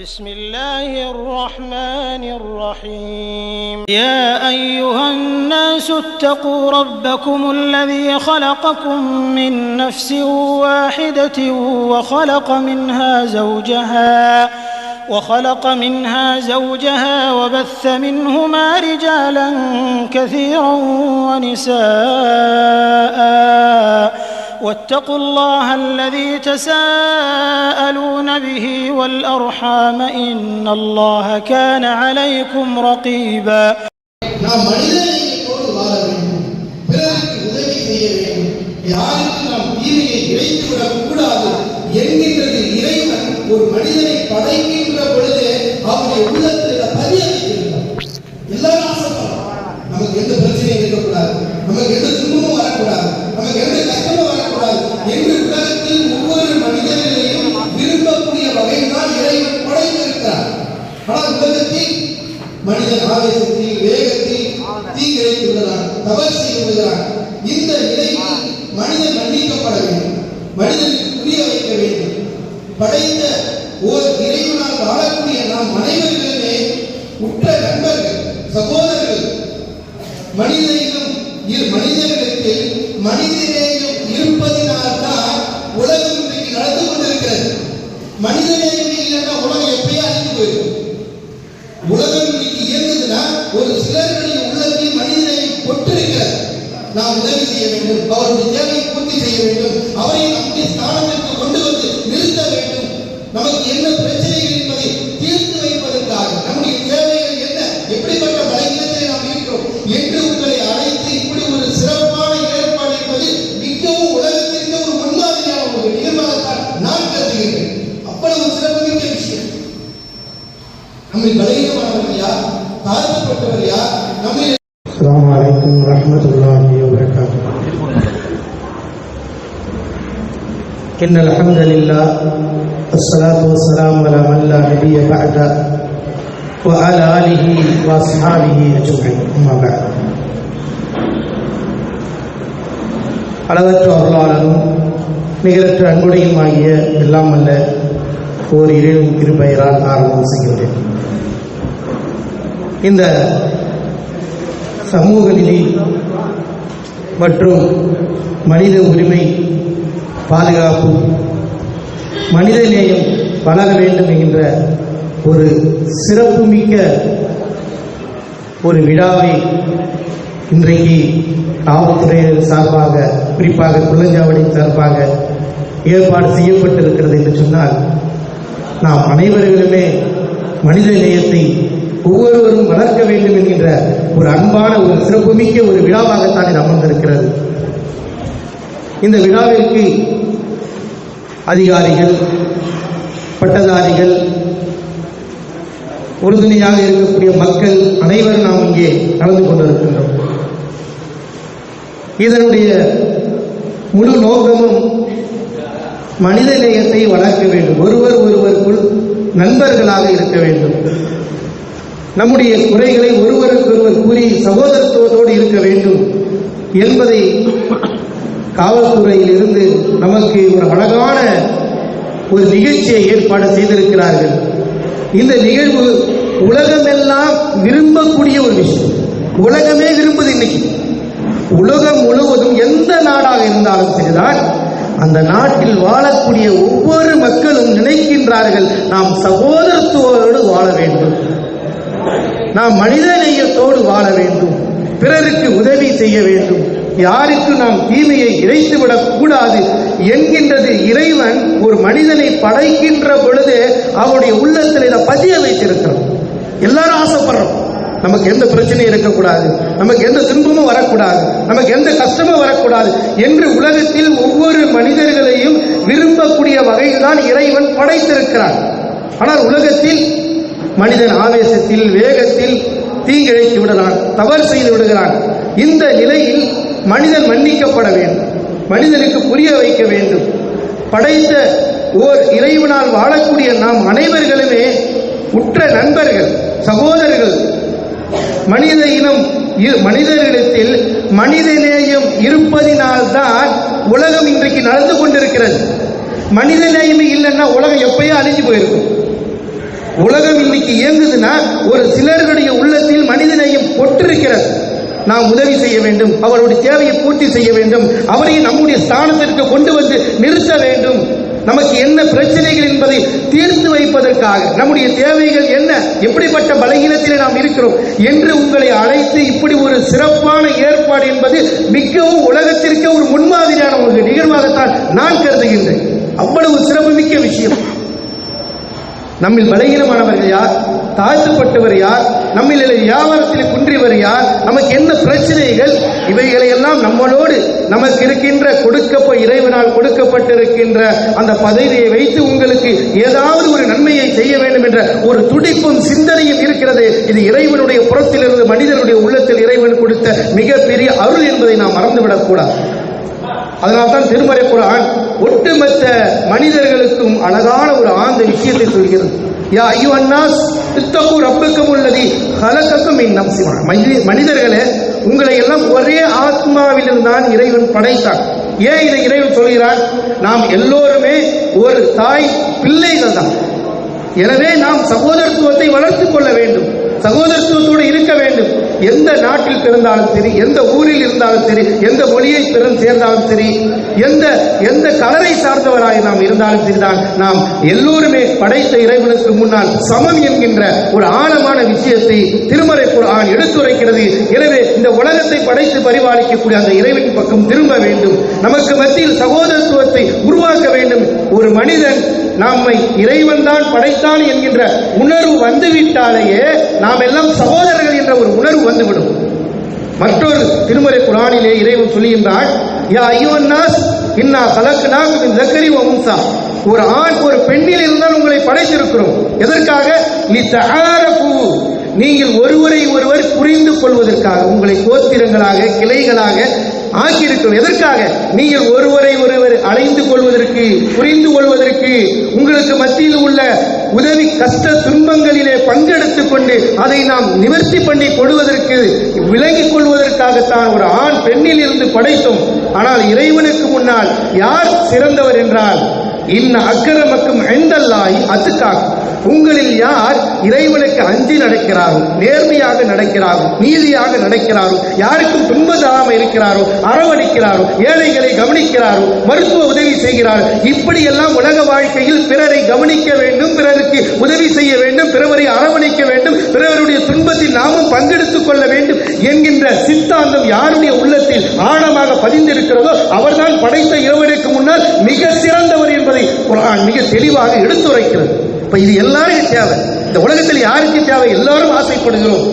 بسم الله الرحمن الرحيم. يا أيها الناس اتقوا ربكم الذي خلقكم من نفس واحدة وخلق منها زوجها وخلق منها زوجها وبث منهما رجالا كثيرا ونساء. واتقوا الله الذي تساءلون به والارحام ان الله كان عليكم رقيبا நாம் மனிதநேயத்தோடு வாழ வேண்டும் பிறருக்கு உதவி செய்ய வேண்டும் யாருக்கு நாம் தீமையை இழைத்துவிடக் கூடாது என்கின்றது இறைவன் ஒரு மனிதனை படைக்கின்ற பொழுது அவருடைய உள்ளத்தில் பதிய إن الحمد لله والصلاة والسلام على من لا نبي بعد وعلى آله وأصحابه أجمعين أما بعد அளவற்ற அருளாளனும் நிகரற்ற அன்புடையுமாகிய எல்லாம் அல்ல ஓர் இறைவன் கிருபெயரால் ஆரம்பம் செய்கின்றேன் இந்த சமூக நிலை மற்றும் மனித உரிமை பாதுகாப்பும் மனித நேயம் வளர வேண்டும் என்கின்ற ஒரு சிறப்புமிக்க ஒரு விழாவை இன்றைக்கு காவல்துறையினர் சார்பாக குறிப்பாக குள்ளஞ்சாவடி சார்பாக ஏற்பாடு செய்யப்பட்டிருக்கிறது என்று சொன்னால் நாம் அனைவர்களுமே மனித நேயத்தை ஒவ்வொருவரும் வளர்க்க வேண்டும் என்கின்ற ஒரு அன்பான ஒரு சிறப்புமிக்க ஒரு விழாவாகத்தான் இது அமர்ந்திருக்கிறது. இந்த விழாவிற்கு அதிகாரிகள் பட்டதாரிகள் உறுதுணையாக இருக்கக்கூடிய மக்கள் அனைவரும் நாம் இங்கே கலந்து கொண்டிருக்கின்றோம். இதனுடைய முழு நோக்கமும் மனித நேயத்தை வளர்க்க வேண்டும். ஒருவர் ஒருவருக்குள் நண்பர்களாக இருக்க வேண்டும். நம்முடைய குறைகளை ஒருவருக்கொருவர் கூறி சகோதரத்துவத்தோடு இருக்க வேண்டும் என்பதை காவல்துறையில் இருந்து நமக்கு ஒரு அழகான ஒரு நிகழ்ச்சியை ஏற்பாடு செய்திருக்கிறார்கள். இந்த நிகழ்வு உலகமெல்லாம் விரும்பக்கூடிய ஒரு விஷயம். உலகமே விரும்புது இன்னைக்கு. உலகம் முழுவதும் எந்த நாடாக இருந்தாலும் சரிதான் அந்த நாட்டில் வாழக்கூடிய ஒவ்வொரு மக்களும் நினைக்கின்றார்கள் நாம் சகோதரத்துவோடு வாழ வேண்டும். நாம் மனித நேயத்தோடு வாழ வேண்டும். பிறருக்கு உதவி செய்ய வேண்டும். யாருக்கு நாம் தீமையை இழைத்துவிடக் கூடாது என்கின்றது இறைவன் ஒரு மனிதனை படைக்கின்ற பொழுது அவனுடைய உள்ளத்தில் இதை பதிய வைத்திருக்கிறோம். எல்லாரும் ஆசைப்படுறோம். நமக்கு எந்த பிரச்சனையும் இருக்கக்கூடாது. நமக்கு எந்த துன்பமும் வரக்கூடாது. நமக்கு எந்த கஷ்டமும் வரக்கூடாது என்று உலகத்தில் ஒவ்வொரு மனிதர்களையும் விரும்பக்கூடிய வகையில் தான் இறைவன் படைத்திருக்கிறான். ஆனால் உலகத்தில் மனிதன் ஆவேசத்தில் வேகத்தில் தீங்கிழைத்து விடுகிறான் தவறு செய்து விடுகிறான். இந்த நிலையில் மனிதன் மன்னிக்கப்பட வேண்டும். மனிதனுக்கு புரிய வைக்க வேண்டும். படைத்த ஓர் இறைவனால் வாழக்கூடிய நாம் அனைவர்களுமே உற்ற நண்பர்கள் சகோதரர்கள். மனித இனம் இரு- மனிதர்களிடத்தில் மனிதநேயம் இருப்பதினால்தான் உலகம் இன்றைக்கு நடந்து கொண்டிருக்கிறது. மனிதநேயமே இல்லைன்னா உலகம் எப்பயோ அழிஞ்சு போயிருக்கும். உலகம் இன்னைக்கு இயங்குதுன்னா ஒரு சிலருடைய உள்ளத்தில் மனிதநேயம் கொட்டிருக்கிறது. நாம் உதவி செய்ய வேண்டும் அவருடைய தேவையை பூர்த்தி செய்ய வேண்டும் அவரையும் நம்முடைய ஸ்தானத்திற்கு கொண்டு வந்து நிறுத்த வேண்டும். நமக்கு என்ன பிரச்சனைகள் என்பதை தீர்த்து வைப்பதற்காக நம்முடைய தேவைகள் என்ன எப்படிப்பட்ட பலகீனத்திலே நாம் இருக்கிறோம் என்று உங்களை அழைத்து இப்படி ஒரு சிறப்பான ஏற்பாடு என்பது மிகவும் உலகத்திற்கே ஒரு முன்மாதிரியான ஒரு நிகழ்வாகத்தான் நான் கருதுகின்றேன். அவ்வளவு சிறப்புமிக்க விஷயம். நம்மில் பலகீனமானவர்கள் யார்? தாழ்த்தப்பட்டவர் யார்? நம்மில் வியாபாரத்தில் குன்றியவர் யார்? நமக்கு என்ன பிரச்சனைகள்? இவைகளை எல்லாம் நம்மளோடு நமக்கு இருக்கின்ற கொடுக்கப்ப இறைவனால் கொடுக்கப்பட்டிருக்கின்ற அந்த பதவியை வைத்து உங்களுக்கு ஏதாவது ஒரு நன்மையை செய்ய வேண்டும் என்ற ஒரு துடிப்பும் சிந்தனையும் இருக்கிறது. இது இறைவனுடைய புறத்திலிருந்து மனிதனுடைய உள்ளத்தில் இறைவன் கொடுத்த மிகப்பெரிய அருள் என்பதை நாம் மறந்துவிடக்கூடாது. அதனால்தான் திருமறை குரான் ஒட்டுமொத்த மனிதர்களுக்கும் அழகான ஒரு ஆழ்ந்த விஷயத்தை சொல்கிறது. யா ஐயோ அண்ணாஸ் இத்தகு ரப்புக்கும் உள்ளதி கலக்கக்கும் மின் மனித மனிதர்களே உங்களை எல்லாம் ஒரே ஆத்மாவிலிருந்து தான் இறைவன் படைத்தான் ஏன் இதை இறைவன் சொல்கிறான் நாம் எல்லோருமே ஒரு தாய் பிள்ளைகள் தான் எனவே நாம் சகோதரத்துவத்தை வளர்த்துக் கொள்ள வேண்டும். சகோதரத்துவத்தோடு இருக்க வேண்டும். எந்த நாட்டில் பிறந்தாலும் சரி எந்த ஊரில் இருந்தாலும் சரி எந்த மொழியை பிறந்து சேர்ந்தாலும் சரி எந்த எந்த கலரை சார்ந்தவராய் நாம் இருந்தாலும் சரிதான். நாம் எல்லோருமே படைத்த இறைவனுக்கு முன்னால் சமம் என்கின்ற ஒரு ஆழமான விஷயத்தை திருமறை குர்ஆன் எடுத்துரைக்கிறது. எனவே இந்த உலகத்தை படைத்து பரிபாலிக்கக்கூடிய அந்த இறைவன் பக்கம் திரும்ப வேண்டும். நமக்கு மத்தியில் சகோதரத்துவத்தை உருவாக்க வேண்டும். ஒரு மனிதன் நம்மை இறைவன் தான் படைத்தான் என்கின்ற உணர்வு வந்துவிட்டாலேயே நாம் எல்லாம் சகோதரர்கள் என்ற ஒரு உணர்வு வந்துவிடும். மற்றொரு திருமறை குரானிலே இறைவன் சொல்லுகின்றான் யா ஐயோன்னாஸ் இன்னா கலக்குனாக்கு மின் தக்கரி வம்சா ஒரு ஆண் ஒரு பெண்ணில் இருந்தால் உங்களை படைத்திருக்கிறோம். எதற்காக? நீ தகாரப்பு நீங்கள் ஒருவரை ஒருவர் புரிந்து கொள்வதற்காக உங்களை கோத்திரங்களாக கிளைகளாக ஆக்கியிருக்கும் எதற்காக? நீங்கள் ஒருவரை ஒருவர் அலைந்து கொள்வதற்கு புரிந்து கொள்வதற்கு உங்களுக்கு மத்தியில் உள்ள உதவி கஷ்ட துன்பங்களிலே பங்கெடுத்துக் கொண்டு அதை நாம் நிவர்த்தி பண்ணி கொள்வதற்கு விலகிக் கொள்வதற்காகத்தான் ஒரு ஆண் பெண்ணில் இருந்து படைத்தோம். ஆனால் இறைவனுக்கு முன்னால் யார் சிறந்தவர் என்றால் இன்ன அக்கரமக்கும் எந்தல்லாய் அத்துக்காகும் உங்களில் யார் இறைவனுக்கு அஞ்சி நடக்கிறாரோ நேர்மையாக நடக்கிறாரோ நீதியாக நடக்கிறாரோ யாருக்கும் துன்ப தராம இருக்கிறாரோ அரவணைக்கிறாரோ ஏழைகளை கவனிக்கிறாரோ மருத்துவ உதவி செய்கிறாரோ இப்படியெல்லாம் உலக வாழ்க்கையில் பிறரை கவனிக்க வேண்டும் பிறருக்கு உதவி செய்ய வேண்டும் பிறவரை அரவணைக்க வேண்டும் பிறருடைய துன்பத்தில் நாமும் பங்கெடுத்துக் கொள்ள வேண்டும் என்கின்ற சித்தாந்தம் யாருடைய உள்ளத்தில் ஆழமாக பதிந்திருக்கிறதோ அவர்தான் படைத்த இறைவனுக்கு முன்னால் மிக சிறந்தவர் என்பதை மிக தெளிவாக எடுத்துரைக்கிறது. இது எல்லாருக்கும் தேவை. இந்த உலகத்தில் யாருக்கு தேவை? எல்லாரும் ஆசைப்படுகிறோம்.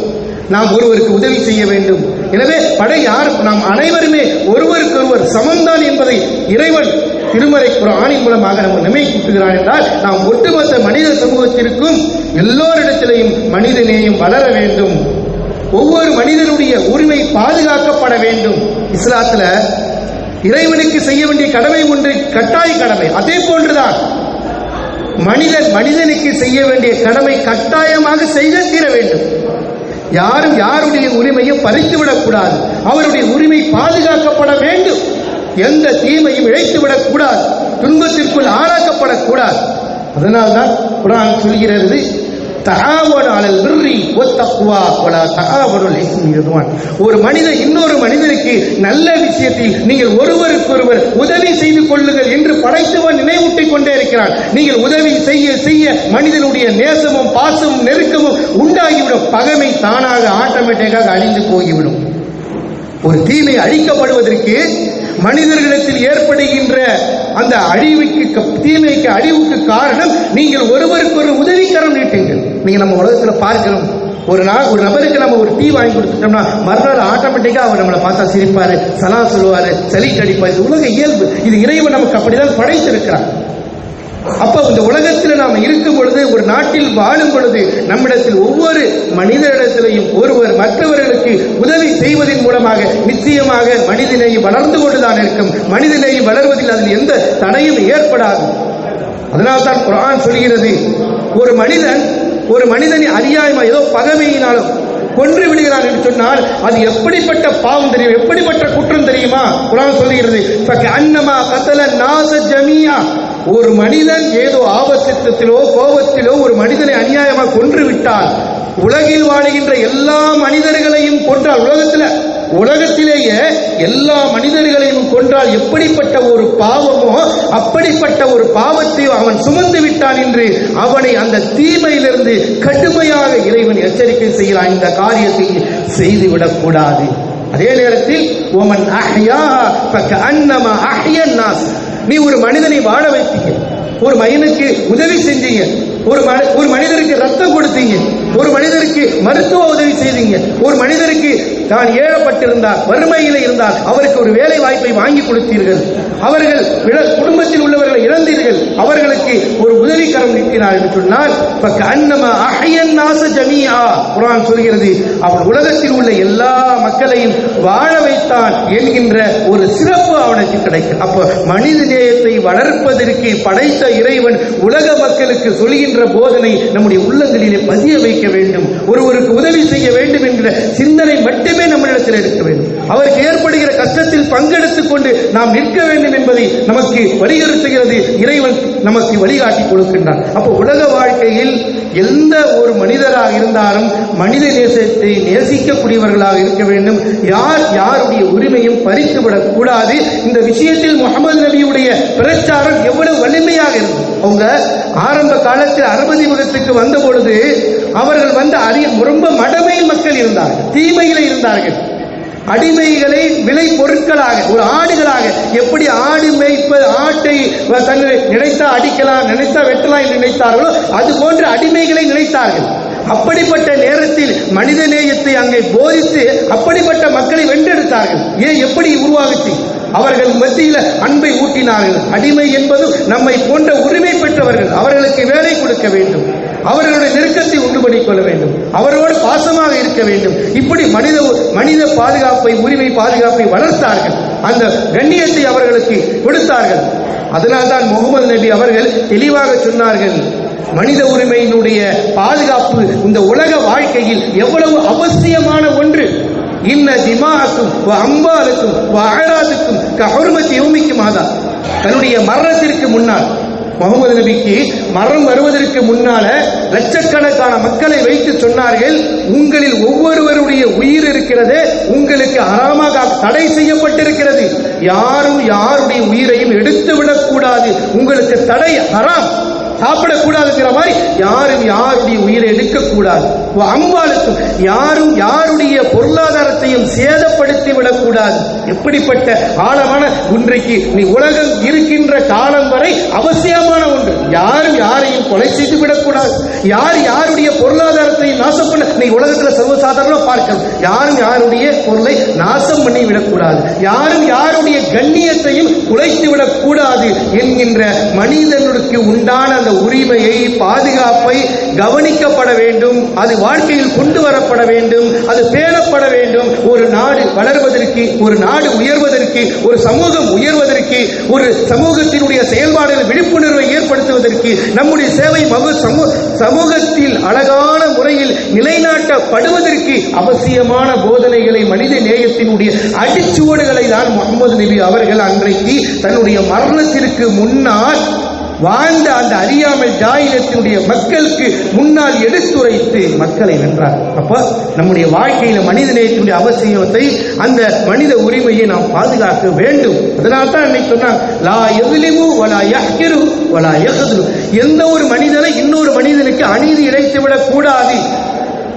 நாம் ஒருவருக்கு உதவி செய்ய வேண்டும். எனவே படை யார்? நாம் அனைவருமே ஒருவருக்கொருவர் சமம்தான் என்பதை இறைவன் திருமறை குரானின் மூலமாக நம்ம நினைக்கூட்டுகிறான் என்றால் நாம் ஒட்டுமொத்த மனித சமூகத்திற்கும் எல்லோரிடத்திலையும் மனிதநேயம் வளர வேண்டும். ஒவ்வொரு மனிதனுடைய உரிமை பாதுகாக்கப்பட வேண்டும். இஸ்லாத்துல இறைவனுக்கு செய்ய வேண்டிய கடமை ஒன்று கட்டாய கடமை. அதே போன்றுதான் மனிதன் மனிதனுக்கு செய்ய வேண்டிய கடமை கட்டாயமாக செய்து தீர வேண்டும். யாரும் யாருடைய உரிமையும் பறித்துவிடக்கூடாது அவருடைய உரிமை பாதுகாக்கப்பட வேண்டும். எந்த தீமையும் இழைத்துவிடக் கூடாது துன்பத்திற்குள் ஆளாக்கப்படக்கூடாது. அதனால்தான் குரான் சொல்கிறது தகாவன் அலல் பிர்ரி ஒத்தக்குவா வலா தகாவனுல் இஸ்மி ஒரு மனிதன் இன்னொரு மனிதனுக்கு நல்ல விஷயத்தில் நீங்கள் ஒருவருக்கொருவர் உதவி செய்து கொள்ளுங்கள் என்று படைத்தவன் நினைவூட்டிக் கொண்டே இருக்கிறான். நீங்கள் உதவி செய்ய செய்ய மனிதனுடைய நேசமும் பாசமும் நெருக்கமும் உண்டாகிவிடும். பகைமை தானாக ஆட்டோமேட்டிக்காக அழிந்து போய்விடும் ஒரு தீமை அழிக்கப்படுவதற்கு மனிதர்களிடத்தில் ஏற்படுகின்ற அந்த அழிவுக்கு தீமைக்கு அழிவுக்கு காரணம் நீங்கள் ஒருவருக்கு ஒரு உதவிக்கரம் நீட்டுங்கள். நீங்கள் நம்ம உலகத்தில் பார்க்கிறோம் ஒரு நாள் ஒரு நபருக்கு நம்ம ஒரு டீ வாங்கி கொடுத்துட்டோம்னா மறுநாள் ஆட்டோமேட்டிக்காக அவர் நம்மளை பார்த்தா சிரிப்பார் சலா சொல்லுவார் சளி அடிப்பார். இது உலக இயல்பு. இது இறைவன் நமக்கு அப்படிதான் படைத்திருக்கிறார் அப்ப இந்த உலகத்தில் நாம் இருக்கும் பொழுது ஒரு நாட்டில் வாழும் பொழுது நம்மிடத்தில் ஒவ்வொரு மனிதரிடத்திலையும் ஒருவர் மற்றவர்களுக்கு உதவி செய்வதன் மூலமாக நிச்சயமாக மனிதநேயம் வளர்ந்து கொண்டுதான் இருக்கும். மனிதநேயம் வளர்வதில் அதில் எந்த தடையும் ஏற்படாது. அதனால்தான் குரான் சொல்கிறது ஒரு மனிதன் ஒரு மனிதனை அறியாமை ஏதோ பகமையினாலும் கொன்று விடுகிறான் என்று சொன்னால் அது எப்படிப்பட்ட பாவம் தெரியும்? எப்படிப்பட்ட குற்றம் தெரியுமா? குரான் சொல்லுகிறது அன்னமா கத்தல நாச ஜமியா ஒரு மனிதன் ஏதோ ஆபத்திட்டத்திலோ கோபத்திலோ ஒரு மனிதனை அநியாயமாக கொன்று விட்டால் உலகில் வாழுகின்ற எல்லா மனிதர்களையும் கொன்றால் உலகத்தில் உலகத்திலேயே எல்லா மனிதர்களையும் கொன்றால் எப்படிப்பட்ட ஒரு பாவமோ அப்படிப்பட்ட ஒரு பாவத்தை அவன் சுமந்து விட்டான் என்று அவனை அந்த தீமையிலிருந்து கடுமையாக இறைவன் எச்சரிக்கை செய்கிறான். இந்த காரியத்தை செய்துவிடக் கூடாது. அதே நேரத்தில் ஓமன் அஹ்யா பக்க அன்னம அஹ்யன் நாஸ். நீ ஒரு மனிதனை வாழ வைத்தீங்க. ஒரு மனிதனுக்கு உதவி செஞ்சீங்க. ஒரு ஒரு மனிதருக்கு ரத்தம் கொடுத்தீங்க. ஒரு மனிதருக்கு மருத்துவ உதவி செய்தீங்க. ஒரு மனிதருக்கு தான் ஏழப்பட்டிருந்தார் வறுமையில் இருந்தால் அவருக்கு ஒரு வேலை வாய்ப்பை வாங்கி கொடுத்தீர்கள். அவர்கள் குடும்பத்தில் உள்ளவர்களை இழந்தீர்கள். அவர்களுக்கு ஒரு உதவிக்கரம் நிற்கிறார் என்று சொன்னால் பக்க சொல்கிறது அவன் உலகத்தில் உள்ள எல்லா மக்களையும் வாழ வைத்தான் என்கின்ற ஒரு சிறப்பு அவனுக்கு கிடைக்கும். அப்போ மனித நேயத்தை வளர்ப்பதற்கு படைத்த இறைவன் உலக மக்களுக்கு சொல்கின்ற போதனை நம்முடைய உள்ளங்களிலே பதிய வைக்க வேண்டும். ஒருவருக்கு உதவி செய்ய வேண்டும் என்கிற சிந்தனை மட்டுமே நம்மளிடத்தில் இருக்க வேண்டும். அவருக்கு ஏற்படுகிற கஷ்டத்தில் பங்கெடுத்துக் கொண்டு நாம் நிற்க வேண்டும் என்பதை நமக்கு வலியுறுத்துகிறது. இறைவன் நமக்கு வழிகாட்டி கொடுக்கின்றான். அப்போ உலக வாழ்க்கையில் எந்த ஒரு மனிதராக இருந்தாலும் மனித நேசத்தை நேசிக்கக்கூடியவர்களாக இருக்க வேண்டும். யார் யாருடைய உரிமையும் பறித்துவிடக் கூடாது இந்த விஷயத்தில் முகமது நபியுடைய பிரச்சாரம் எவ்வளவு வலிமையாக இருந்தது. அவங்க ஆரம்ப காலத்தில் அறுபது முகத்துக்கு வந்த பொழுது அவர்கள் வந்து அறிய ரொம்ப மடமை மக்கள் இருந்தார்கள். தீமையில இருந்தார்கள். அடிமைகளை விலை பொருட்களாக ஒரு ஆடுகளாக எப்படி ஆடு மேய்ப்ப ஆட்டை தன்னை நினைத்தா அடிக்கலாம் நினைத்தா வெட்டலாம் என்று நினைத்தார்களோ அது போன்ற அடிமைகளை நினைத்தார்கள். அப்படிப்பட்ட நேரத்தில் மனித நேயத்தை அங்கே போதித்து அப்படிப்பட்ட மக்களை வென்றெடுத்தார்கள். ஏன் எப்படி உருவாகுச்சு? அவர்கள் மத்தியில் அன்பை ஊட்டினார்கள். அடிமை என்பதும் நம்மை போன்ற உரிமை பெற்றவர்கள் அவர்களுக்கு வேலை கொடுக்க வேண்டும். அவர்களுடைய நெருக்கத்தை உண்டு பண்ணிக் கொள்ள வேண்டும். அவரோடு பாசமாக இருக்க வேண்டும். இப்படி மனித மனித பாதுகாப்பை உரிமை பாதுகாப்பை வளர்த்தார்கள். அந்த கண்ணியத்தை அவர்களுக்கு கொடுத்தார்கள். அதனால்தான் முகமது நபி அவர்கள் தெளிவாக சொன்னார்கள் மனித உரிமையினுடைய பாதுகாப்பு இந்த உலக வாழ்க்கையில் எவ்வளவு அவசியமான ஒன்று. இன்ன திமாக்கும் அம்பாலுக்கும் அகராதுக்கும் கஹர்மத்தி யோமிக்கும் மாதா தன்னுடைய மரணத்திற்கு முன்னால் முகமது நபிக்கு மரணம் வருவதற்கு முன்னால லட்சக்கணக்கான மக்களை வைத்து சொன்னார்கள் உங்களில் ஒவ்வொருவருடைய உயிர் இருக்கிறது உங்களுக்கு அறாமாக தடை செய்யப்பட்டிருக்கிறது. யாரும் யாருடைய உயிரையும் எடுத்து விடக்கூடாது. உங்களுக்கு தடை அறாம் சாப்பிடக்கூடாதுங்கிற மாதிரி யாரும் யாருடைய உயிரை எடுக்கக்கூடாது. அம்பாளுக்கும் யாரும் யாருடைய பொருளாதாரத்தையும் சேதப்படுத்தி விடக்கூடாது எப்படிப்பட்ட ஆழமான இன்றைக்கு நீ உலகம் இருக்கின்ற காலம் வரை அவசியமான ஒன்று. யாரும் யாரையும் கொலை செய்து விடக்கூடாது யார் யாருடைய பொருளாதாரத்தையும் நாசம் பண்ண நீ உலகத்தில் சர்வசாதாரணம் பார்க்கணும். யாரும் யாருடைய பொருளை நாசம் பண்ணி விடக்கூடாது யாரும் யாருடைய கண்ணியத்தையும் குலைத்து விடக்கூடாது என்கின்ற மனிதனுக்கு உண்டான அந்த உரிமையை பாதுகாப்பை கவனிக்கப்பட வேண்டும். அது வாழ்க்கையில் கொண்டு வரப்பட வேண்டும் அது பேணப்பட வேண்டும். ஒரு நாடு வளர்வதற்கு ஒரு நாடு உயர்வதற்கு ஒரு சமூகம் உயர்வதற்கு ஒரு சமூகத்தினுடைய செயல்பாடுகள் விழிப்புணர்வை ஏற்படுத்துவதற்கு நம்முடைய சேவை மகு சமூகத்தில் அழகான முறையில் நிலைநாட்டப்படுவதற்கு அவசியமான போதனைகளை மனித நேயத்தினுடைய அடிச்சுவடுகளை தான் முகமது நபி அவர்கள் அன்றைக்கு தன்னுடைய மரணத்திற்கு முன்னால் வாழ்ந்த அந்த அறியாமல் ஜாயினத்தினுடைய மக்களுக்கு முன்னால் எடுத்துரைத்து மக்களை வென்றார் அப்ப நம்முடைய வாழ்க்கையில மனித நேயத்தினுடைய அவசியத்தை அந்த மனித உரிமையை நாம் பாதுகாக்க வேண்டும். அதனால தான் இன்னைக்கு சொன்னாங்க லா எதிலிமு வலா யஹ்கிரு வலா யஹ்துரு எந்த ஒரு மனிதனை இன்னொரு மனிதனுக்கு அநீதி இழைத்து விடக்கூடாது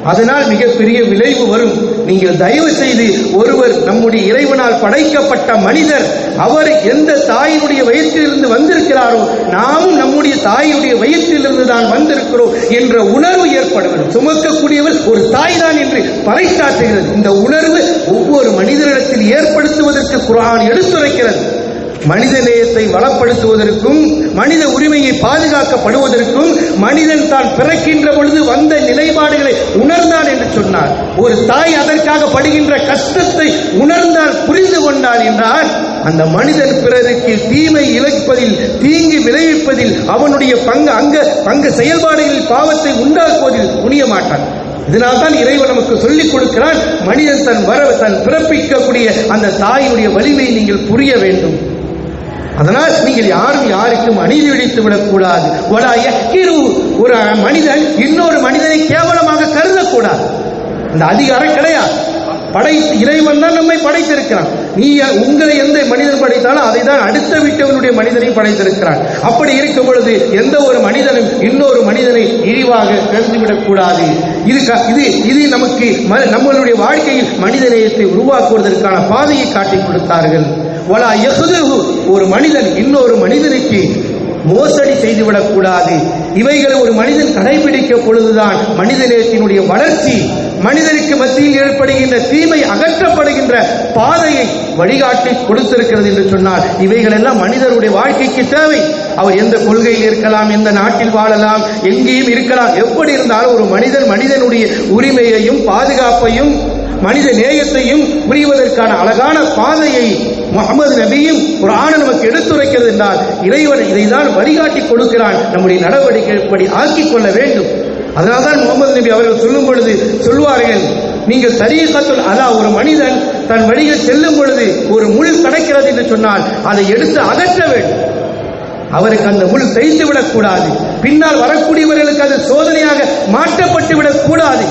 அதனால் மிகப்பெரிய விளைவு வரும். நீங்கள் தயவு செய்து ஒருவர் நம்முடைய இறைவனால் படைக்கப்பட்ட மனிதர் அவர் எந்த தாயினுடைய வயிற்றிலிருந்து வந்திருக்கிறாரோ நாமும் நம்முடைய தாயுடைய வயிற்றிலிருந்து தான் வந்திருக்கிறோம் என்ற உணர்வு ஏற்படுவது சுமக்கக்கூடியவர் ஒரு தாய் தான் என்று பறைசாற்றுகிறது. இந்த உணர்வு ஒவ்வொரு மனிதனிடத்தில் ஏற்படுத்துவதற்கு குரான் எடுத்துரைக்கிறது. மனித நேயத்தை வளப்படுத்துவதற்கும் மனித உரிமையை பாதுகாக்கப்படுவதற்கும் மனிதன் தான் பிறக்கின்ற பொழுது வந்த நிலைப்பாடுகளை உணர்ந்தான் என்று சொன்னார். ஒரு தாய் அதற்காக படுகின்ற கஷ்டத்தை உணர்ந்தால் புரிந்து கொண்டார் என்றால் அந்த மனிதன் பிறருக்கு தீமை இழைப்பதில் தீங்கு விளைவிப்பதில் அவனுடைய பங்கு அங்க பங்கு செயல்பாடுகளில் பாவத்தை உண்டாக்குவதில் துணிய மாட்டான். இதனால்தான் இறைவன் நமக்கு சொல்லிக் கொடுக்கிறான் மனிதன் தன் வர தன் பிறப்பிக்கக்கூடிய அந்த தாயினுடைய வலிமையை நீங்கள் புரிய வேண்டும். அதனால் நீங்கள் யாரும் யாருக்கும் அநீதி இழைத்து விடக்கூடாது. ஒரு எக்கிரு ஒரு மனிதன் இன்னொரு மனிதனை கேவலமாக கருதக்கூடாது. இந்த அதிகாரம் கிடையாது. படை இறைவன் தான் நம்மை படைத்திருக்கிறான். நீ உங்களை எந்த மனிதன் படைத்தாலும் அதை தான் அடுத்த வீட்டவனுடைய மனிதனையும் படைத்திருக்கிறான். அப்படி இருக்கும் பொழுது எந்த ஒரு மனிதனும் இன்னொரு மனிதனை இழிவாக கருந்துவிடக்கூடாது இது இது இது நமக்கு ம- நம்மளுடைய வாழ்க்கையில் மனிதநேயத்தை உருவாக்குவதற்கான பாதையை காட்டிக் கொடுத்தார்கள். ஒரு மனிதன் இன்னொரு மனிதனுக்கு மோசடி செய்துவிடக் கூடாது. இவைகளை ஒரு மனிதன் கடைபிடிக்க பொழுதுதான் மனிதநேயத்தினுடைய வளர்ச்சி மனிதனுக்கு மத்தியில் ஏற்படுகின்ற தீமை அகற்றப்படுகின்ற பாதையை வழிகாட்டி கொடுத்திருக்கிறது என்று சொன்னால் இவைகள் எல்லாம் மனிதருடைய வாழ்க்கைக்கு தேவை. அவர் எந்த கொள்கையில் இருக்கலாம் எந்த நாட்டில் வாழலாம் எங்கேயும் இருக்கலாம் எப்படி இருந்தாலும் ஒரு மனிதன் மனிதனுடைய உரிமையையும் பாதுகாப்பையும் மனித நேயத்தையும் புரிவதற்கான அழகான பாதையை முகமது நபியும் ஒரு ஆணை நமக்கு எடுத்துரைக்கிறது என்றால் இறைவன் இதைதான் வழிகாட்டி கொடுக்கிறான். நம்முடைய நடவடிக்கைப்படி ஆக்கிக் கொள்ள வேண்டும். அதனால்தான் முகமது நபி அவர்கள் சொல்லும் பொழுது சொல்வார்கள் நீங்கள் தரீகத்துல் அதா ஒரு மனிதன் தன் வழியில் செல்லும் பொழுது ஒரு முள் கிடைக்கிறது என்று சொன்னால் அதை எடுத்து அகற்ற வேண்டும். அவருக்கு அந்த முள் தைத்து விடக்கூடாது பின்னால் வரக்கூடியவர்களுக்கு அது சோதனையாக மாற்றப்பட்டு விடக்கூடாது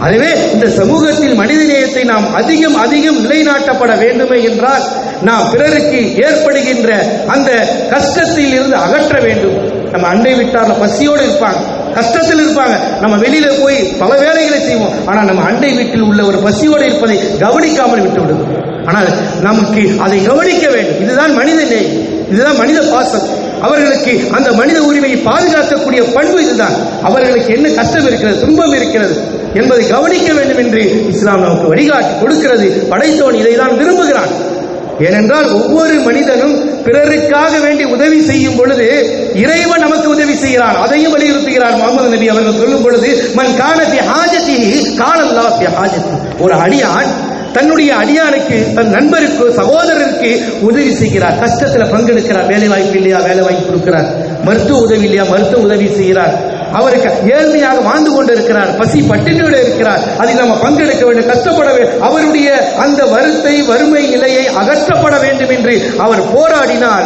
அதுவே இந்த சமூகத்தில் மனிதநேயத்தை நாம் அதிகம் அதிகம் நிலைநாட்டப்பட வேண்டுமே என்றால் நாம் பிறருக்கு ஏற்படுகின்ற அந்த கஷ்டத்தில் இருந்து அகற்ற வேண்டும். நம்ம அண்டை விட்டார்ல பசியோடு இருப்பாங்க. கஷ்டத்தில் இருப்பாங்க. நம்ம வெளியில போய் பல வேலைகளை செய்வோம். ஆனால் நம்ம அண்டை வீட்டில் உள்ள ஒரு பசியோடு இருப்பதை கவனிக்காமல் விட்டுவிடுவோம். ஆனால் நமக்கு அதை கவனிக்க வேண்டும். இதுதான் மனித நேயம் இதுதான் மனித பாசம். அவர்களுக்கு அந்த மனித உரிமையை பாதுகாக்கக்கூடிய பண்பு இதுதான். அவர்களுக்கு என்ன கஷ்டம் இருக்கிறது துன்பம் இருக்கிறது? என்பதை கவனிக்க வேண்டும் என்று இஸ்லாம் நமக்கு வழிகாட்டி கொடுக்கிறது. படைத்தவன் இதைதான் விரும்புகிறான். ஏனென்றால் ஒவ்வொரு மனிதனும் பிறருக்காக வேண்டி உதவி செய்யும் பொழுது இறைவன் நமக்கு உதவி செய்கிறான். அதையும் வலியுறுத்துகிறார் முகமது நபி அவர்கள் சொல்லும் பொழுது மன் காணத்தி ஹாஜத்தி காலல்லா ஹாஜத்தி ஒரு அடியான் தன்னுடைய அடியானுக்கு தன் நண்பருக்கு சகோதரருக்கு உதவி செய்கிறார். கஷ்டத்துல பங்கெடுக்கிறார். வேலை வாய்ப்பு இல்லையா? வேலை வாய்ப்பு கொடுக்கிறார். மருத்துவ உதவி இல்லையா? மருத்துவ உதவி செய்கிறார். அவருக்கு ஏழ்மையாக வாழ்ந்து கொண்டிருக்கிறார் பசி பட்டினியோடு இருக்கிறார். அதில் நம்ம பங்கெடுக்க வேண்டும் கஷ்டப்பட வேண்டும் அவருடைய அந்த வருத்தை வறுமை நிலையை அகற்றப்பட வேண்டும் என்று அவர் போராடினால்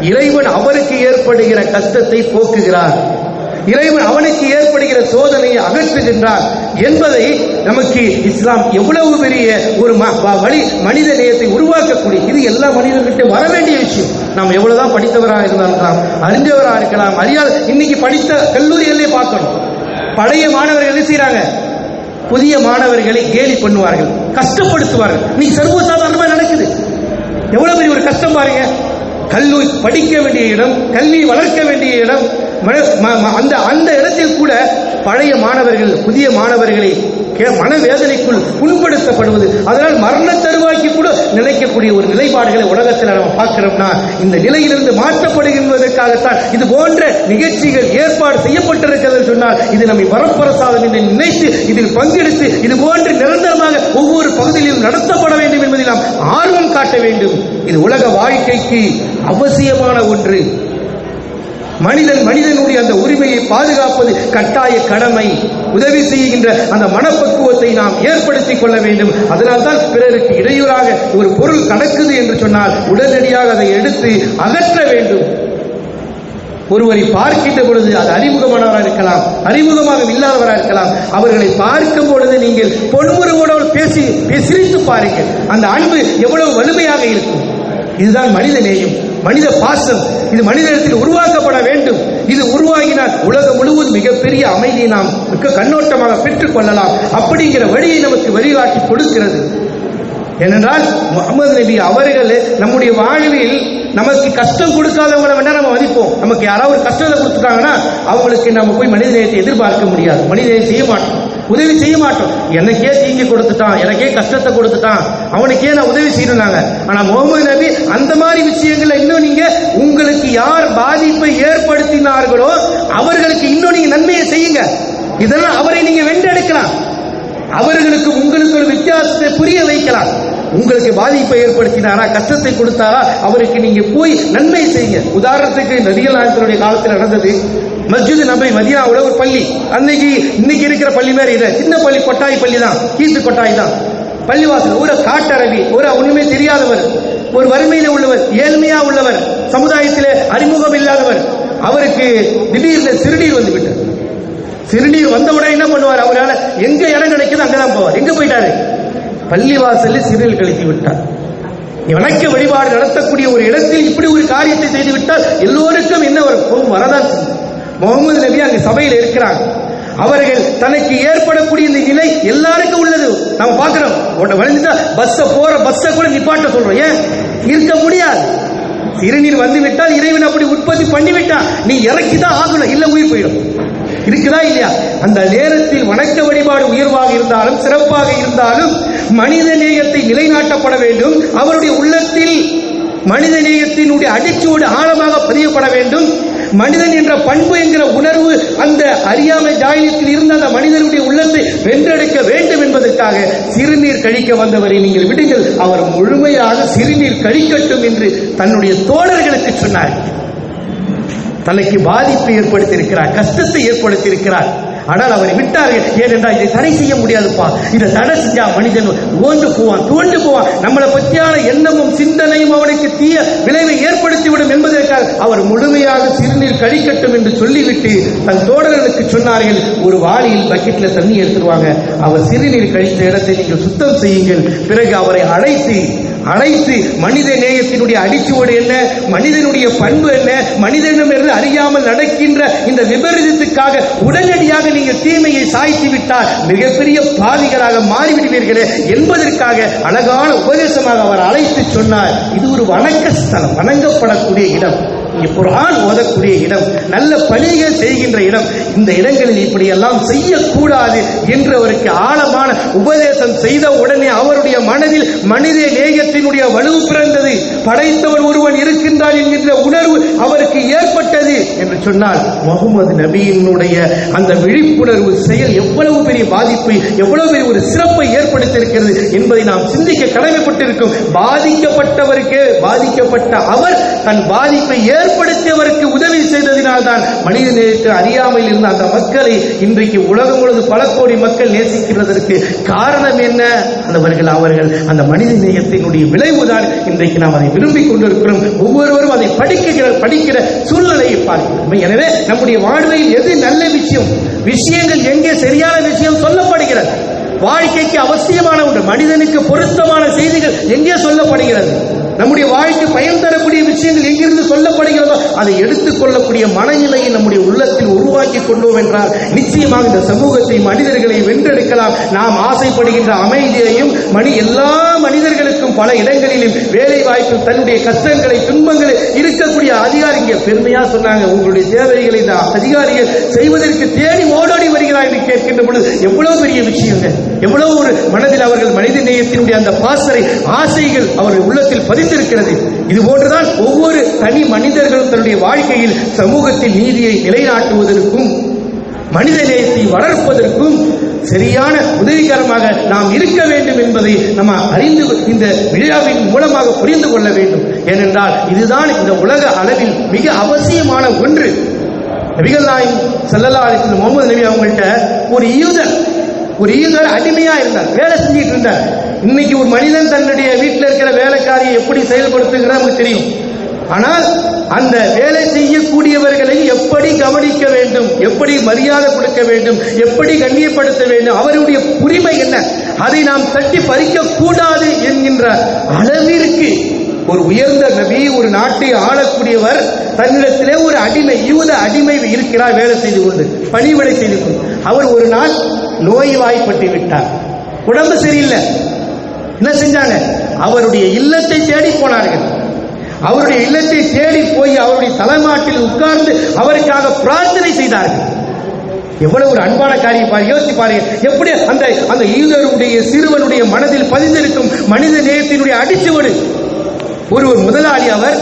இறைவன் அவருக்கு ஏற்படுகிற கஷ்டத்தை போக்குகிறார். இறைவன் அவனுக்கு ஏற்படுகிற சோதனையை அகற்றுகின்றார் என்பதை நமக்கு இஸ்லாம் எவ்வளவு பெரிய ஒரு ம- வ- வழி மனித நேயத்தை உருவாக்கக்கூடிய இது எல்லா மனிதர்கிட்ட வர வேண்டிய விஷயம். நாம் எவ்வளவுதான் படித்தவராக இருந்தாலும் அறிஞ்சவராக இருக்கலாம். அறியாத இன்னைக்கு படித்த கல்லூரிகளே பார்க்கணும். பழைய மாணவர்கள் என்ன செய்யறாங்க புதிய மாணவர்களை கேலி பண்ணுவார்கள் கஷ்டப்படுத்துவார்கள். நீ சர்வசாதாரணமா நடக்குது. எவ்வளவு பெரிய ஒரு கஷ்டம் பாருங்க. கல்லூரி படிக்க வேண்டிய இடம் கல்வி வளர்க்க வேண்டிய இடம் அந்த அந்த இடத்தில் கூட பழைய மாணவர்கள் புதிய மாணவர்களை கே- மனவேதனைக்குள் புண்படுத்தப்படுவது அதனால் மரண தருவாய்க்கு கூட நிலைக்கக்கூடிய ஒரு நிலைப்பாடுகளை உலகத்தில் நம்ம பார்க்கிறோம்னா இந்த நிலையிலிருந்து மாற்றப்படுகின்றதற்காகத்தான் இது போன்ற நிகழ்ச்சிகள் ஏற்பாடு செய்யப்பட்டிருக்கிறது சொன்னால் இது நம்மை வரப்பிரசாதம் என்று நினைத்து இதில் பங்கெடுத்து இது போன்று நிரந்தரமாக ஒவ்வொரு பகுதியிலும் நடத்தப்பட வேண்டும் என்பதில் நாம் ஆர்வம் காட்ட வேண்டும். இது உலக வாழ்க்கைக்கு அவசியமான ஒன்று. மனிதன் மனிதனுடைய அந்த உரிமையை பாதுகாப்பது கட்டாய கடமை. உதவி செய்கின்ற அந்த மனப்பக்குவத்தை நாம் ஏற்படுத்திக் கொள்ள வேண்டும். அதனால்தான் பிறருக்கு இடையூறாக ஒரு பொருள் கடக்குது என்று சொன்னால் உடனடியாக அதை எடுத்து அகற்ற வேண்டும். ஒருவரை பார்க்கின்ற பொழுது அது அறிமுகமானவராக இருக்கலாம் அறிமுகமாக இல்லாதவராக இருக்கலாம். அவர்களை பார்க்கும் பொழுது நீங்கள் பொன்முருவோடு பேசி பே- சிரித்து பாருங்கள். அந்த அன்பு எவ்வளவு வலிமையாக இருக்கும். இதுதான் மனித நேயம் மனித பாசம். இது மனிதத்தில் உருவாக்கப்பட வேண்டும். இது உருவாகினால் உலகம் முழுவதும் மிகப்பெரிய அமைதியை நாம் கண்ணோட்டமாக பெற்றுக் கொள்ளலாம். அப்படிங்கிற வழியை நமக்கு வழிகாட்டி கொடுக்கிறது. ஏனென்றால் முகமது நபி அவர்கள் நம்முடைய வாழ்வில் நமக்கு கஷ்டம் கொடுக்காதவங்களை வேணா நம்ம மதிப்போம். நமக்கு யாராவது ஒரு கஷ்டத்தை கொடுத்துட்டாங்கன்னா அவங்களுக்கு நம்ம போய் மனிதநேயத்தை எதிர்பார்க்க முடியாது. மனிதநேயம் செய்ய மாட்டோம். உதவி செய்ய மாட்டோம். எனக்கே தீங்கி கொடுத்துட்டான் எனக்கே கஷ்டத்தை கொடுத்துட்டான். அவனுக்கே நான் உதவி செய்யணும்னாங்க. ஆனா முகமது நபி அந்த மாதிரி விஷயங்கள்ல இன்னும் நீங்க உங்களுக்கு யார் பாதிப்பை ஏற்படுத்தினார்களோ அவர்களுக்கு இன்னும் நீங்க நன்மையை செய்யுங்க. இதெல்லாம் அவரை நீங்க வென்றெடுக்கலாம். அவர்களுக்கு உங்களுக்கு ஒரு வித்தியாசத்தை புரிய வைக்கலாம். உங்களுக்கு பாதிப்பை ஏற்படுத்தினாரா? கஷ்டத்தை கொடுத்தாரா? அவருக்கு நீங்க போய் நன்மை செய்யுங்க. உதாரணத்துக்கு நபிகள் நாயகத்தினுடைய காலத்தில் நடந்தது. மஸ்ஜித் நபை மதியாவுல ஒரு பள்ளி. அன்னைக்கு இன்னைக்கு இருக்கிற பள்ளி மாதிரி இல்லை. சின்ன பள்ளி கொட்டாய் பள்ளி தான். கீத்து கொட்டாய் தான். பள்ளிவாசல். ஒரு காட்டரவி ஒரு ஒண்ணுமே தெரியாதவர். ஒரு வறுமையில உள்ளவர். ஏழ்மையா உள்ளவர். சமுதாயத்தில் அறிமுகம் இல்லாதவர். அவருக்கு திடீர்னு சிறுநீர் வந்து விட்டார் சிறுநீர் வந்தவுடனே என்ன பண்ணுவார்? அவரால் எங்க இடம் கிடைக்குது அங்கதான் போவார். எங்க போயிட்டாரு? பள்ளிவாசலில் சிறையில் கழித்து விட்டார். வணக்க வழிபாடு நடத்தக்கூடிய ஒரு இடத்தில் இப்படி ஒரு காரியத்தை செய்துவிட்டால் எல்லோருக்கும் என்ன ஒரு கோபம் வரதான் முகமது நபி அங்கு சபையில் இருக்கிறாங்க அவர்கள் தனக்கு ஏற்படக்கூடிய இந்த நிலை எல்லாருக்கும் உள்ளது. நம்ம பார்க்கிறோம். உன்னை வளைஞ்சுட்டா பஸ்ஸை போற பஸ்ஸை கூட நிப்பாட்ட சொல்றோம். ஏன்? இருக்க முடியாது. சிறுநீர் வந்து விட்டால் இறைவன் அப்படி உற்பத்தி பண்ணிவிட்டான் நீ இறக்கி தான் ஆகணும். இல்ல உயிர் போயிடும். இருக்குதா இல்லையா? அந்த நேரத்தில் வணக்க வழிபாடு உயர்வாக இருந்தாலும் சிறப்பாக இருந்தாலும் மனித நேயத்தை நிலைநாட்டப்பட வேண்டும். அவருடைய உள்ளத்தில் மனித நேயத்தினுடைய அடிச்சோடு ஆழமாக பதியப்பட வேண்டும். மனிதன் என்ற பண்பு என்கிற உணர்வு அந்த அறியாமை ஜாயினத்தில் இருந்த அந்த மனிதனுடைய உள்ளத்தை வென்றெடுக்க வேண்டும் என்பதற்காக சிறுநீர் கழிக்க வந்தவரை நீங்கள் விடுங்கள். அவர் முழுமையாக சிறுநீர் கழிக்கட்டும் என்று தன்னுடைய தோழர்களுக்கு சொன்னார். தலைக்கு பாதிப்பை ஏற்படுத்தியிருக்கிறார் கஷ்டத்தை ஏற்படுத்தியிருக்கிறார். ஆனால் அவரை விட்டார்கள். ஏனென்றால் இதை தடை செய்ய முடியாதுப்பா. இதை தடை செஞ்சா மனிதன் ஓண்டு போவான் தோண்டு போவான். நம்மளை பற்றியான எண்ணமும் சிந்தனையும் அவனுக்கு தீய விளைவை ஏற்படுத்திவிடும் என்பதற்காக அவர் முழுமையாக சிறுநீர் கழிக்கட்டும் என்று சொல்லிவிட்டு தன் தோழர்களுக்கு சொன்னார்கள் ஒரு வாளியில் பக்கெட்ல தண்ணி எடுத்துருவாங்க அவர் சிறுநீர் கழித்த இடத்தை நீங்கள் சுத்தம் செய்யுங்கள். பிறகு அவரை அழைத்து அழைத்து மனித நேயத்தினுடைய அடிச்சுவடு என்ன? மனிதனுடைய பண்பு என்ன? மனிதனிடமிருந்து அறியாமல் நடக்கின்ற இந்த விபரீதத்துக்காக உடனடியாக நீங்கள் தீமையை சாய்த்து விட்டால் மிகப்பெரிய பாதிகளாக மாறிவிடுவீர்களே என்பதற்காக அழகான உபதேசமாக அவர் அழைத்து சொன்னார். இது ஒரு வணக்க ஸ்தலம் வணங்கப்படக்கூடிய இடம். இங்கே குர்ஆன் ஓதக்கூடிய இடம் நல்ல பணிகள் செய்கின்ற இடம் இந்த இடங்களில் இப்படியெல்லாம் செய்யக்கூடாது என்று அவருக்கு ஆழமான உபதேசம் செய்த உடனே அவருடைய மனதில் மனித நேயத்தினுடைய வலு பிறந்தது. படைத்தவர் ஒருவன் இருக்கின்றான் என்கின்ற உணர்வு அவருக்கு ஏற்பட்டது என்று சொன்னால் முகமது நபியினுடைய அந்த விழிப்புணர்வு செயல் எவ்வளவு பெரிய பாதிப்பை எவ்வளவு பெரிய ஒரு சிறப்பை ஏற்படுத்தியிருக்கிறது என்பதை நாம் சிந்திக்க கடமைப்பட்டிருக்கும் பாதிக்கப்பட்டவருக்கு பாதிக்கப்பட்ட அவர் தன் பாதிப்பை ஏற்படுத்தியவருக்கு உதவி செய்ததினால் தான் மனித நேயத்தை அறியாமையில் இருந்த அந்த மக்களை இன்றைக்கு உலகம் முழுது பல கோடி மக்கள் நேசிக்கிறதற்கு காரணம் என்ன? அந்தவர்கள் அவர்கள் அந்த மனித நேயத்தினுடைய விளைவுதான் இன்றைக்கு நாம் அதை விரும்பி கொண்டிருக்கிறோம். ஒவ்வொருவரும் அதை படிக்கிற படிக்கிற சூழ்நிலையை பார்க்கிறோம். எனவே நம்முடைய வாழ்வில் எது நல்ல விஷயம்? விஷயங்கள் எங்கே சரியான விஷயம் சொல்லப்படுகிறது? வாழ்க்கைக்கு அவசியமான ஒன்று மனிதனுக்கு பொருத்தமான செய்திகள் எங்கே சொல்லப்படுகிறது? நம்முடைய வாழ்க்கை பயன் தரக்கூடிய விஷயங்கள் எங்கிருந்து சொல்லப்படுகிறதோ அதை எடுத்துக்கொள்ளக்கூடிய மனநிலையை நம்முடைய உள்ளத்தில் உருவாக்கி கொண்டோம் என்றால் நிச்சயமாக இந்த சமூகத்தை மனிதர்களை வென்றெடுக்கலாம். நாம் ஆசைப்படுகின்ற அமைதியையும் மணி எல்லா மனிதர்களுக்கும் பல இடங்களிலும் வேலை வாய்ப்பு தன்னுடைய கஷ்டங்களை துன்பங்களை இருக்கக்கூடிய அதிகாரி இங்கே பெருமையா சொன்னாங்க. உங்களுடைய தேவைகளை இந்த அதிகாரிகள் செய்வதற்கு தேடி ஓடோடி வருகிறார் என்று கேட்கின்ற பொழுது எவ்வளவு பெரிய விஷயங்கள். எவ்வளவு ஒரு மனதில் அவர்கள் மனித நேயத்தினுடைய அந்த பாசறை ஆசைகள் அவர்கள் உள்ளத்தில் பதிந்திருக்கிறது. இது போன்றுதான் ஒவ்வொரு தனி மனிதர்களும் தன்னுடைய வாழ்க்கையில் சமூகத்தின் நீதியை நிலைநாட்டுவதற்கும் மனித நேயத்தை வளர்ப்பதற்கும் சரியான உதவிகரமாக நாம் இருக்க வேண்டும் என்பதை நம்ம அறிந்து இந்த விழாவின் மூலமாக புரிந்து கொள்ள வேண்டும். ஏனென்றால் இதுதான் இந்த உலக அளவில் மிக அவசியமான ஒன்று. நபிகள் நாயின் சல்லல்லா அலிஸ்லம் முகமது நபி அவங்கள்ட்ட ஒரு யூதன் ஒரு யூதர் அடிமையா இருந்தார் வேலை செஞ்சிட்டு இருந்தார். இன்னைக்கு ஒரு மனிதன் தன்னுடைய வீட்டில் இருக்கிற வேலைக்காரியை எப்படி செயல்படுத்துகிறது நமக்கு தெரியும். ஆனால் அந்த வேலை செய்யக்கூடியவர்களை எப்படி கவனிக்க வேண்டும் எப்படி மரியாதை கொடுக்க வேண்டும் எப்படி கண்ணியப்படுத்த வேண்டும் அவருடைய உரிமை என்ன அதை நாம் தட்டி பறிக்க கூடாது என்கின்ற அளவிற்கு ஒரு உயர்ந்த நபி ஒரு நாட்டை ஆளக்கூடியவர் தன்னிடத்திலே ஒரு அடிமை யூத அடிமை இருக்கிறார் வேலை செய்து கொண்டு பணிவிடை செய்து கொண்டு. அவர் ஒரு நாள் நோய் வாய்ப்பட்டு விட்டார் உடம்பு சரியில்லை. என்ன செஞ்சாங்க? அவருடைய இல்லத்தை தேடி போனார்கள். அவருடைய இல்லத்தை தேடி போய் அவருடைய தலைமாட்டில் உட்கார்ந்து அவருக்காக பிரார்த்தனை செய்தார்கள். எவ்வளவு ஒரு அன்பான காரியம் பாரு யோசிச்சு பாருங்க. எப்படி அந்த அந்த யூதருடைய சிறுவனுடைய மனதில் பதிந்திருக்கும் மனித நேயத்தினுடைய அடிச்சுவடு. ஒரு ஒரு முதலாளி அவர்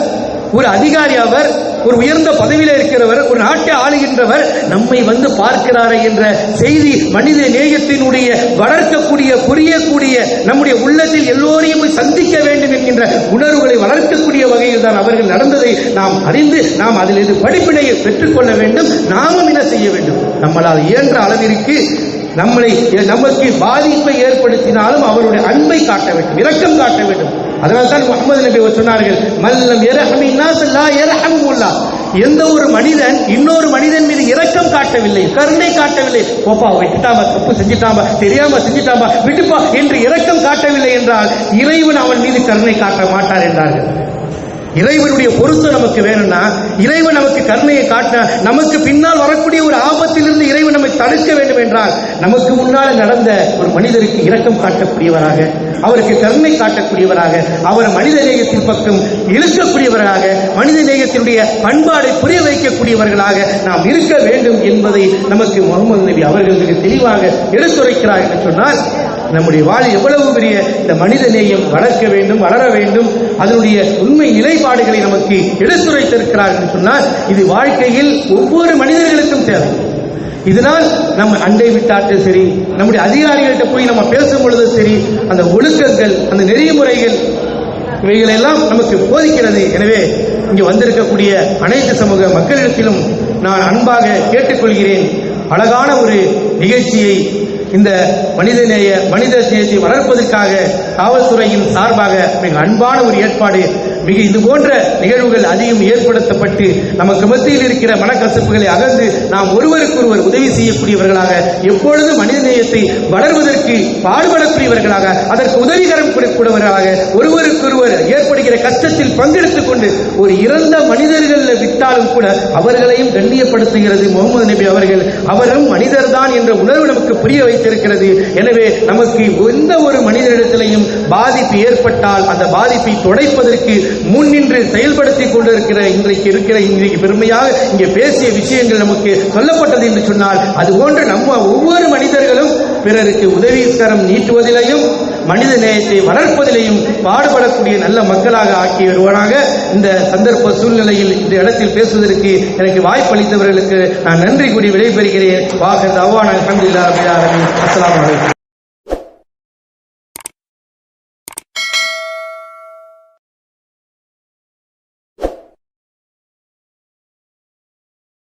ஒரு அதிகாரி அவர் ஒரு உயர்ந்த பதவியில் இருக்கிறவர் ஒரு நாட்டை ஆளுகின்றவர் நம்மை வந்து பார்க்கிறாரே என்ற செய்தி மனித நேயத்தினுடைய வளர்க்கக்கூடிய புரியக்கூடிய நம்முடைய உள்ளத்தில் எல்லோரையும் சந்திக்க வேண்டும் என்கின்ற உணர்வுகளை வளர்க்கக்கூடிய வகையில் தான் அவர்கள் நடந்ததை நாம் அறிந்து நாம் அதிலிருந்து படிப்பினையை பெற்றுக்கொள்ள வேண்டும். நாமும் என்ன செய்ய வேண்டும். நம்மளால் இயன்ற அளவிற்கு நம்மளை நமக்கு பாதிப்பை ஏற்படுத்தினாலும் அவருடைய அன்பை காட்ட வேண்டும் இரக்கம் காட்ட வேண்டும். அதனால்தான் முகமது நபி அவர் சொன்னார்கள் மல்லம் இரஹமின்னா லா இரஹமுல்லா எந்த ஒரு மனிதன் இன்னொரு மனிதன் மீது இரக்கம் காட்டவில்லை கருணை காட்டவில்லை. போப்பா விட்டுட்டாமா தப்பு செஞ்சுட்டாமா தெரியாம செஞ்சிட்டாம விட்டுப்பா என்று இரக்கம் காட்டவில்லை என்றால் இறைவன் அவன் மீது கருணை காட்ட மாட்டார் என்றார்கள். இறைவனுடைய பொருத்தம் நமக்கு வேணும்னா இறைவன் நமக்கு கருணையை காட்ட நமக்கு பின்னால் வரக்கூடிய ஒரு ஆபத்திலிருந்து இறைவன் நம்மை தடுக்க வேண்டும் என்றால் நமக்கு முன்னால் நடந்த ஒரு மனிதருக்கு இரக்கம் காட்டக்கூடியவராக அவருக்கு கருணை காட்டக்கூடியவராக அவர் மனித நேயத்தின் பக்கம் இழுக்கக்கூடியவராக மனித நேயத்தினுடைய பண்பாடை புரிய வைக்கக்கூடியவர்களாக நாம் இருக்க வேண்டும் என்பதை நமக்கு முகமது நபி அவர்கள் தெளிவாக எடுத்துரைக்கிறார் என்று சொன்னால் நம்முடைய வாழ் எவ்வளவு பெரிய இந்த மனித நேயம் வளர்க்க வேண்டும் வளர வேண்டும் அதனுடைய உண்மை நிலைப்பாடுகளை நமக்கு எடுத்துரைத்திருக்கிறார் என்று சொன்னால் இது வாழ்க்கையில் ஒவ்வொரு மனிதர்களுக்கும் தேவை. இதனால் நம்ம அண்டை விட்டாட்டும் சரி நம்முடைய அதிகாரிகள்கிட்ட போய் நம்ம பேசும் பொழுது சரி அந்த ஒழுக்கங்கள் அந்த நெறிமுறைகள் இவைகளெல்லாம் நமக்கு போதிக்கிறது. எனவே இங்கு வந்திருக்கக்கூடிய அனைத்து சமூக மக்களிடத்திலும் நான் அன்பாக கேட்டுக்கொள்கிறேன். அழகான ஒரு நிகழ்ச்சியை இந்த மனிதநேய மனித நேயத்தை வளர்ப்பதற்காக காவல்துறையின் சார்பாக மிக அன்பான ஒரு ஏற்பாடு மிக இது போன்ற நிகழ்வுகள் அதிகம் ஏற்படுத்தப்பட்டு நமக்கு மத்தியில் இருக்கிற மனக்கசப்புகளை அகன்று நாம் ஒருவருக்கொருவர் உதவி செய்யக்கூடியவர்களாக எப்பொழுதும் மனித நேயத்தை வளர்வதற்கு பாடுபடக்கூடியவர்களாக அதற்கு உதவிகரம் கொடுக்கக்கூடியவர்களாக ஒருவருக்கொருவர் ஏற்படுகிற கஷ்டத்தில் பங்கெடுத்துக் கொண்டு ஒரு இறந்த மனிதர்கள் விட்டாலும் கூட அவர்களையும் கண்ணியப்படுத்துகிறது. முகமது நபி அவர்கள் அவரும் மனிதர்தான் என்ற உணர்வு நமக்கு புரிய வைத்திருக்கிறது. எனவே நமக்கு எந்த ஒரு மனிதனிடத்திலையும் பாதிப்பு ஏற்பட்டால் அந்த பாதிப்பை துடைப்பதற்கு முன்னின்று செயல்படுத்திக் கொண்டிருக்கிற இன்றைக்கு இருக்கிற இன்றைக்கு பெருமையாக இங்கே பேசிய விஷயங்கள் நமக்கு சொல்லப்பட்டது என்று சொன்னால் அதுபோன்று நம்ம ஒவ்வொரு மனிதர்களும் பிறருக்கு உதவிகரம் நீட்டுவதிலையும் மனித நேயத்தை வளர்ப்பதிலையும் பாடுபடக்கூடிய நல்ல மக்களாக ஆக்கி வருவனாக இந்த சந்தர்ப்ப சூழ்நிலையில் இந்த இடத்தில் பேசுவதற்கு எனக்கு வாய்ப்பளித்தவர்களுக்கு நான் நன்றி கூறி விடைபெறுகிறேன். வாகர் அவ்வான அலமதுல்லா அஸ்லாம் வலைக்கம்